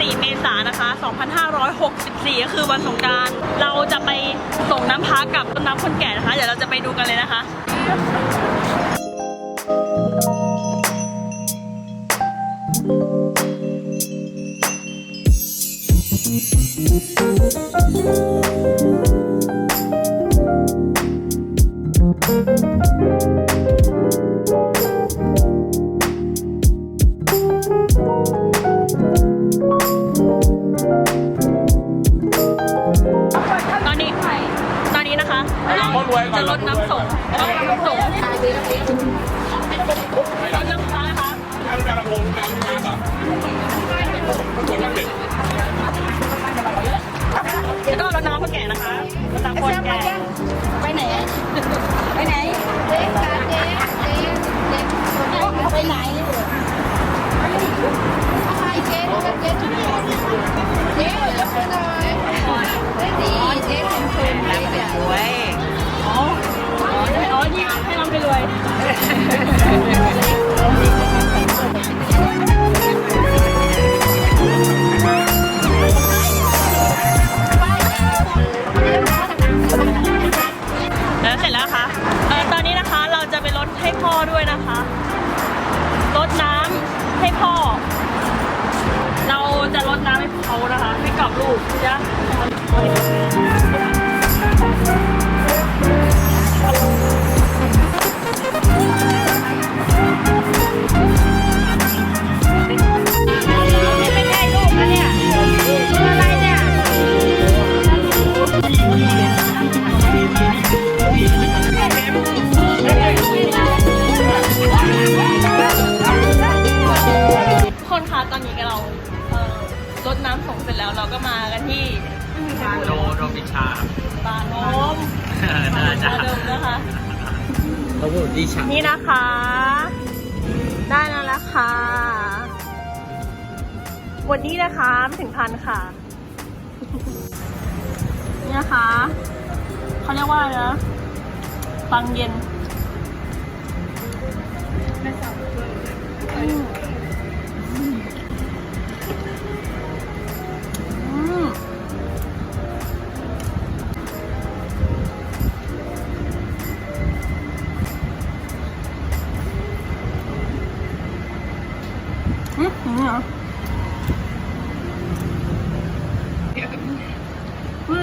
14 เมษายนนะคะ 2564 ก็คือวันสงการ เราจะไปส่งน้ำพักกับต้นน้ำคนแก่นะคะ เดี๋ยวเราจะไปดูกันเลยนะคะต รถน้ำส่งรถน้ำส่ง วย แล้วเสร็จแล้วคะเออตอนนี้นะคะเราจะไปลดให้พ่อด้วยนะคะลดน้ำให้พ่อ เราจะลดน้ำให้เขานะคะให้กับลูกจ้ะ คนคะตอนนี้เราเอ่อรดน้ำส่งเสร็จแล้วเราก็มากันที่โดโดบิชาปาโนมน่าจะปาเดิมนะคะเขาพูดดิชานี่นะคะ ได้แล้วละค่ะวันนี้นะคะไม่ถึงพันค่ะ นี่นะคะเขาเรียกว่าอะไรนะปังเย็น อืมอื